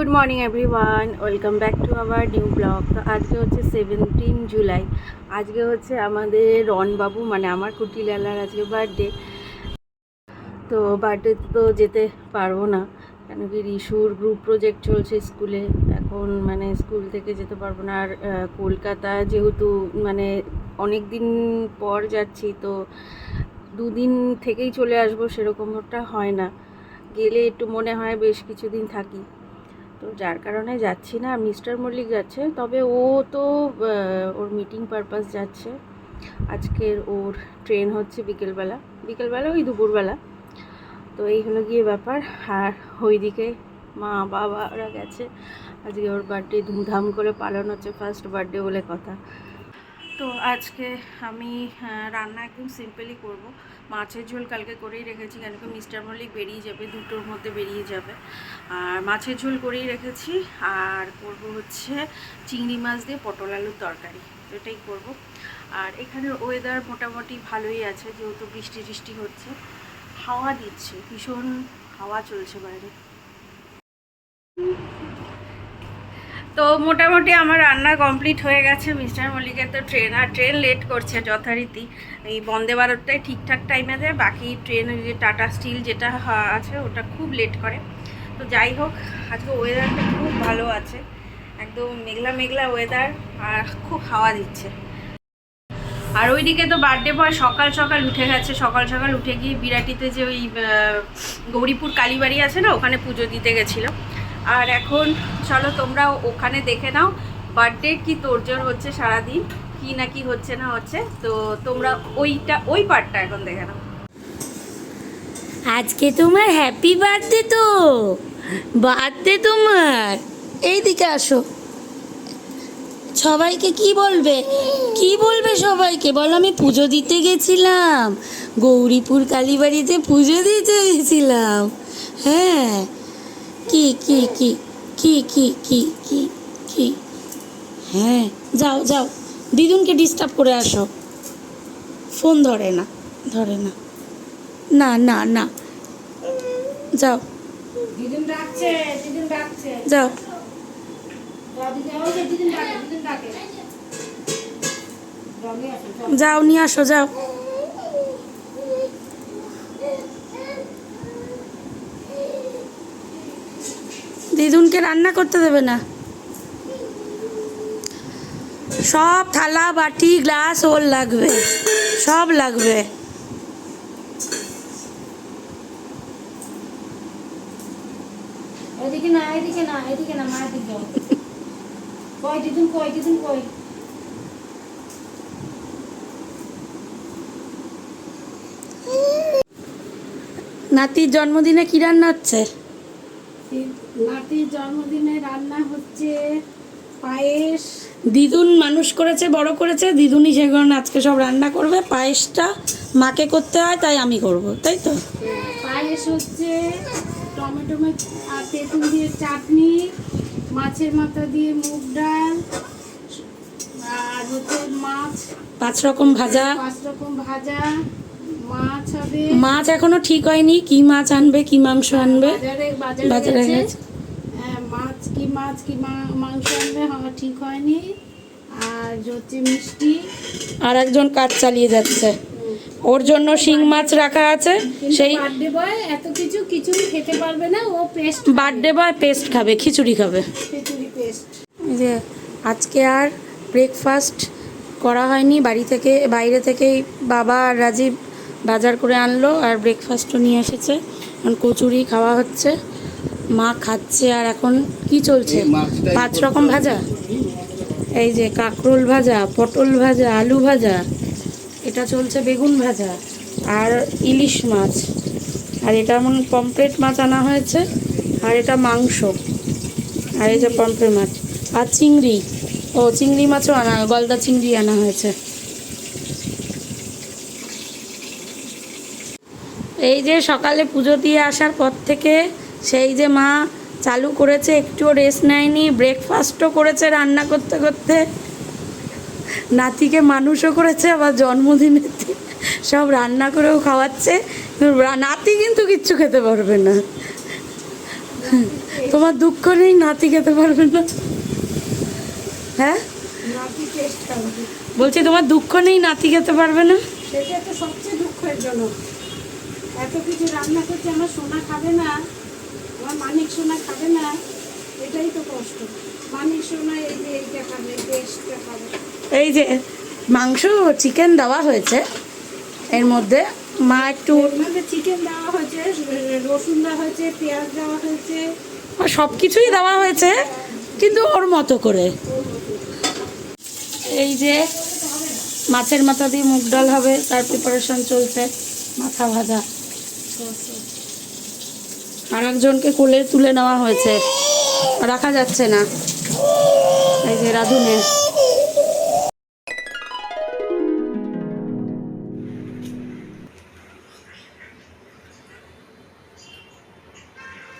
Good morning everyone welcome back to our new blog তো আজকে হচ্ছে সেভেন্টিন জুলাই আজকে হচ্ছে আমাদের রনবাবু মানে আমার কুটিলালার আজকে বার্থডে তো বার্থডে তো যেতে পারব না। কেন কি রিশুর গ্রুপ প্রজেক্ট চলছে স্কুলে এখন মানে স্কুল থেকে যেতে পারব না। আর কলকাতা যেহেতু মানে অনেক দিন পর যাচ্ছি, তো দুদিন থেকেই চলে আসব, সেরকমটা হয় না। গেলে একটু মনে হয় বেশ কিছুদিন থাকি। তো যার কারণে যাচ্ছি না মিস্টার মল্লিক যাচ্ছে। তবে ও তো ওর মিটিং পারপাস যাচ্ছে। আজকের ওর ট্রেন হচ্ছে বিকেলবেলা। বিকেলবেলা ওই দুপুরবেলা। তো এই হলো গিয়ে ব্যাপার। আর ওইদিকে মা বাবারা গেছে। আজকে ওর বার্থডে ধুমধাম করে পালন হচ্ছে ফার্স্ট বার্থডে বলে কথা। তো আজকে আমি রান্না একদম সিম্পলই করব। মাছের ঝোল কালকে করেই রেখেছি, কেন কি মিস্টার মল্লিক বেরিয়ে যাবে, দুটোর মধ্যে বেরিয়ে যাবে। আর মাছের ঝোল করেই রেখেছি, আর করব হচ্ছে চিংড়ি মাছ দিয়ে পটল আলুর তরকারি, এটাই করব। আর এখানের ওয়েদার মোটামুটি ভালোই আছে, যেহেতু বৃষ্টি টিষ্টি হচ্ছে। হাওয়া দিচ্ছে, ভীষণ হাওয়া চলছে বাইরে। তো মোটামুটি আমার রান্না কমপ্লিট হয়ে গেছে, মিস্টার মল্লিকের তো ট্রেন আর ট্রেন লেট করছে যথারীতি। এই বন্দে ভারতটাই ঠিকঠাক টাইমে দেয় বাকি ট্রেন যে টাটা স্টিল যেটা আছে, ওটা খুব লেট করে। তো যাই হোক, আজকে ওয়েদারটা খুব ভালো আছে, একদম মেঘলা মেঘলা ওয়েদার আর খুব হাওয়া দিচ্ছে। আর ওইদিকে তো বার্থডে বয় সকাল সকাল উঠে গেছে, সকাল সকাল উঠে গিয়ে বিরাটিতে যে ওই গৌরীপুর কালীবাড়ি আছে না, ওখানে পুজো দিতে গেছিল। আর এখন চলো তোমরা ওখানে দেখে নাও বার্থডে কি তোরজোর হচ্ছে সারাদিন, কি না কি হচ্ছে না হচ্ছে, তো তোমরা ওইটা, ওই পার্টটা এখন দেখে নাও। আজকে তোমার হ্যাপি বার্থডে তো বার্থডে তোমার। এইদিকে আসো। সবাইকে কি বলবে? কি বলবে সবাইকে? বলো, আমি পুজো দিতে গেছিলাম, গৌরীপুর কালীবাড়িতে পুজো দিতে গেছিলাম। হ্যাঁ। কি কি কি কি কি কি কি কি? হ্যাঁ। যাও যাও। দিদুনকে ডিস্টার্ব করে আসো। ফোন ধরে না ধরে না। না না না। যাও। দিদিন ডাকছে দিদিন ডাকছে। যাও। দিদিন ডাকে দিদিন ডাকে। যাও নিয়ে আসো যাও। দিদুনকে রান্না করতে দেবে না। সব থালা বাটি গ্লাস ওর লাগবে। সব লাগবে। এদিকে না এদিকে না এদিকে না মায়ের দিকে। কই দিদিন কই দিদিন কই? নাতির জন্মদিনে কি রান্না হচ্ছে? নাতির জন্মদিনে রান্না হচ্ছে পায়েস। দিদুন মানুষ করেছে বড় করেছে। দিদুনই সে কারণে আজকে সব রান্না করবে। পায়েসটা মাকে করতে হয় তাই আমি করব তাই তো? পায়েস হচ্ছে টমেটো আর তেঁতুল দিয়ে চাটনি মাছের মাথা দিয়ে মুগ ডাল আর হচ্ছে মাছ। পাঁচ রকম ভাজা। পাঁচ রকম ভাজা। মাছ এখনও ঠিক হয়নি। কি মাছ আনবে কি মাংস আনবে? বাজারে গেছে। হ্যাঁ, মাছ কি মাছ কি মাংস আনবে? হওয়া ঠিক হয়নি। আর মিষ্টি। আর একজন কাজ চালিয়ে যাচ্ছে। ওর জন্য শিং মাছ রাখা আছে। সেই বার্থডে বয় এত কিছু কিছুই খেতে পারবে না। ও পেস্ট বার্থডে বয় পেস্ট খাবে খিচুড়ি খাবে। খিচুড়ি পেস্ট। এই যে আজকে আর ব্রেকফাস্ট করা হয়নি। বাড়ি থেকে বাইরে থেকেই বাবা আর রাজীব বাজার করে আনলো আর ব্রেকফাস্টও নিয়ে এসেছে। এখন কচুরি খাওয়া হচ্ছে। মা খাচ্ছে আর এখন কি চলছে? পাঁচ রকম ভাজা? এই যে কাঁকরোল ভাজা পটল ভাজা আলু ভাজা এটা চলছে বেগুন ভাজা আর ইলিশ মাছ। আর এটা এমন পমপ্লেট মাছ আনা হয়েছে আর এটা মাংস। আর এই যে পমফ্রে মাছ। আর চিংড়ি। ও চিংড়ি মাছও আনা গলদা চিংড়ি আনা হয়েছে। এই যে সকালে পুজো দিয়ে আসার পর থেকে সেই যে মা চালু করেছে একটুও রেস্ট নেয়নি ব্রেকফাস্টও করেছে রান্না করতে করতে। নাতিকে মানুষও করেছে আবার জন্মদিনে সব রান্না করেও খাওয়াচ্ছে। নাতি কিন্তু কিচ্ছু খেতে পারবে না। তোমার দুঃখ নেই নাতি খেতে পারবে না? হ্যাঁ? বলছি তোমার দুঃখ নেই নাতি খেতে পারবে না? সেটা তো সবচেয়ে দুঃখের জন্য। এত কিছু রান্না করছে আমার সোনা খাবে না আমার মানিক সোনা খাবে না এটাই তো কষ্ট। মানিক সোনা এই যে এইটা খাবে টেস্টটা খাবে। এই যে মাংস চিকেন দেওয়া হয়েছে এর মধ্যে মা একটু চিকেন দেওয়া হয়েছে রসুন দেওয়া হয়েছে পেঁয়াজ দেওয়া হয়েছে। সব কিছুই দেওয়া হয়েছে কিন্তু ওর মতো করে। এই যে মাছের মাথা দিয়ে মুগ ডাল হবে তার প্রিপারেশন চলছে মাথা ভাজা। আর একজনকে কোলে তুলে নেওয়া হয়েছে। রাখা যাচ্ছে না। এই যে রাধুনে।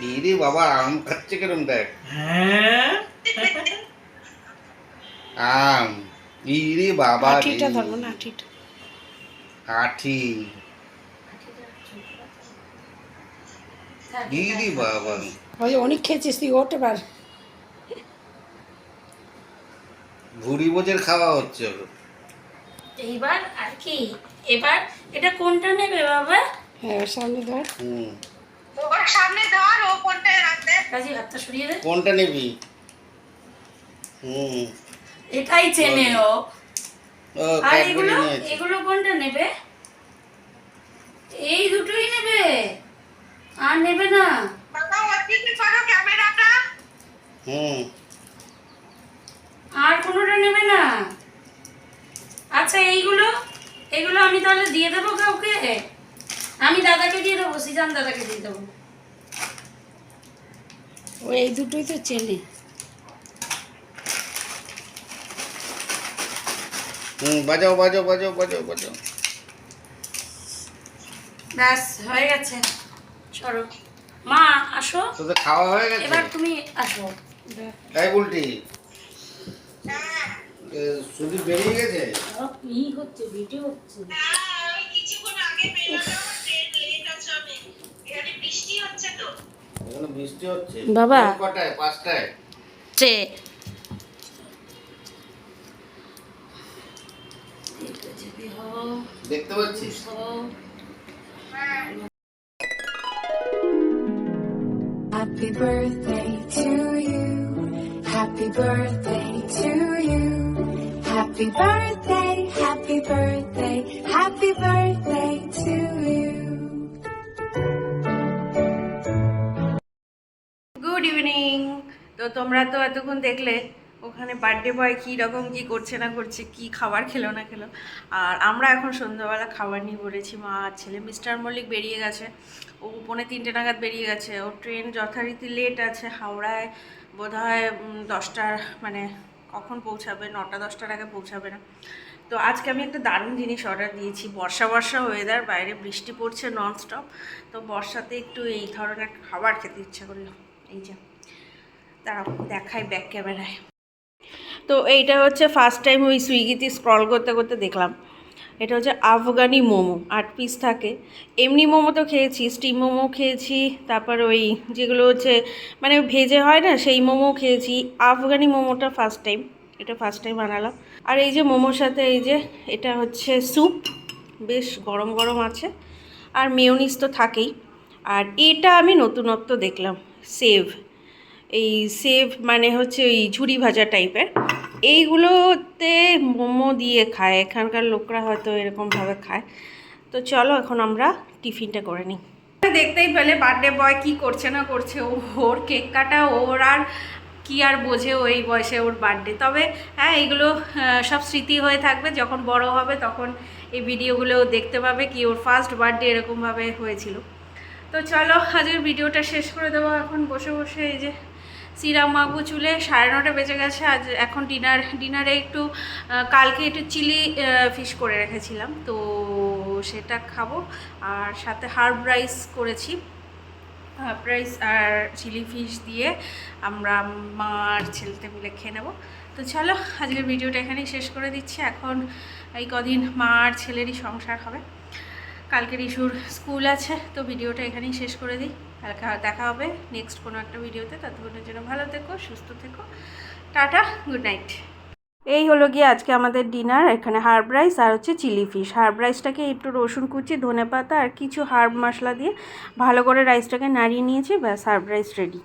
দিদি বাবা আম খাচ্ছে কিরম দেখ? আম। ইরে বাবা আঠিটা ধরবো না আঠিটা। আঠি। ইরে বাবা। ওই অনেক খেয়েছিস তুই ওঠে পার ভুড়ি বোঝের খাওয়া হচ্ছে এইবার আর কি এবার এটা কোনটা নেবে বাবা? হ্যাঁ সামনে ধর। হুম। কাজী হাতটা সরিয়ে দে। কোনটা নিবি? হুম। এটাই চেনে ও। ও আর এগুলো? এগুলো কোনটা নেবে এই দুটোই নেবে আর নেবে না? হুম। আর কোনোটা নেবে না? আচ্ছা এইগুলো এগুলো আমি তাহলে দিয়ে দেবো কাউকে? আমি দাদাকে দিয়ে দেবো সিজান দাদাকে দিয়ে দেবো। ও এই দুটোই তো চেনে। হুম বাজাও বাজাও বাজাও বাজাও বাজাও। ব্যাস হয়ে গেছে। সরো মা আসো। তোদের খাওয়া হয়ে গেছে? এবার তুমি আসো। তাই উল্টি সুদীপ বেরিয়ে গেছে? কি হচ্ছে ভিডিও হচ্ছে। এখানে বৃষ্টি হচ্ছে বাবা। কটায়? পাঁচটায়? চে দেখতে পাচ্ছিস? Happy birthday to you. Happy birthday to you. Happy birthday, happy birthday, happy birthday to you. Good evening তো তোমরা তো এতক্ষণ দেখলে ওখানে বার্থডে বয় কী রকম কী করছে না করছে কি খাবার খেলো না খেলো আর আমরা এখন সন্ধ্যাবেলা খাবার নিয়ে বলেছি মা ছেলে মিস্টার মল্লিক বেরিয়ে গেছে ও পৌনে তিনটে নাগাদ বেরিয়ে গেছে। ও ট্রেন যথারীতি লেট আছে হাওড়ায় বোধহয় উম, দশটার মানে কখন পৌঁছাবে? নটা দশটার আগে পৌঁছাবে না। তো আজকে আমি একটা দারুণ জিনিস অর্ডার দিয়েছি। বর্ষা বর্ষা ওয়েদার বাইরে বৃষ্টি পড়ছে ননস্টপ তো বর্ষাতে একটু এই ধরনের খাবার খেতে ইচ্ছা করল। এই যে দাঁড়াও দেখাই ব্যাক ক্যামেরায় তো এইটা হচ্ছে ফার্স্ট টাইম ওই সুইগিতে স্ক্রল করতে করতে দেখলাম। এটা হচ্ছে আফগানি মোমো, আট পিস থাকে। এমনি মোমো তো খেয়েছি স্টিম মোমো খেয়েছি, তারপর ওই যেগুলো হচ্ছে মানে ভেজে হয় না, সেই মোমো খেয়েছি। আফগানি মোমোটা ফার্স্ট টাইম এটা ফার্স্ট টাইম বানালাম। আর এই যে মোমোর সাথে এই যে, এটা হচ্ছে স্যুপ বেশ গরম গরম আছে। আর মেয়োনিজ তো থাকেই। আর এটা আমি নতুনত্ব দেখলাম সেভ এই সেভ মানে হচ্ছে ওই ঝুড়ি ভাজা টাইপের এইগুলোতে মোমো দিয়ে খায়। এখানকার লোকরা হয়তো এরকমভাবে খায়। তো চলো এখন আমরা টিফিনটা করে নিই। দেখতেই পেলে বার্থডে বয় কি করছে না করছে। ও, ওর কেক কাটা, ওর আর কি আর বোঝে ও এই বয়সে ওর বার্থডে তবে হ্যাঁ এগুলো সব স্মৃতি হয়ে থাকবে। যখন বড় হবে তখন এই ভিডিওগুলো দেখতে পাবে কি ওর ফার্স্ট বার্থডে এরকমভাবে হয়েছিল। তো চলো, আজকের ভিডিওটা শেষ করে দেবো। এখন বসে বসে এই যে শ্রীরাম মাগু চুলে, সাড়ে নটা বেজে গেছে, আজ এখন ডিনার, ডিনারে একটু কালকে একটু চিলি ফিশ করে রেখেছিলাম, তো সেটা খাব। আর সাথে হার্ব রাইস করেছি। হাফ রাইস আর চিলি ফিশ দিয়ে আমরা মা আর ছেলেতে মিলে খেয়ে নেব। তো চলো, আজকের ভিডিওটা এখানেই শেষ করে দিচ্ছি। এখন এই কদিন মা আর ছেলেরই সংসার হবে। কালকের ইস্যুর স্কুল আছে, তো ভিডিওটা এখানেই শেষ করে দিই। কালকে দেখা হবে নেক্সট কোনো একটা ভিডিওতে। ততক্ষণের জন্য ভালো থেকো, সুস্থ থেকো। Tata, good night. এই হলো গিয়ে আজকে আমাদের ডিনার, এখানে হার্ব রাইস আর হচ্ছে চিলি ফিশ। হার্ব রাইসটাকে একটু রসুন কুচি ধনে পাতা আর কিছু হার্ব মশলা দিয়ে ভালো করে রাইসটাকে নাড়িয়ে নিয়েছি, ব্যাস হার্ব রাইস রেডি।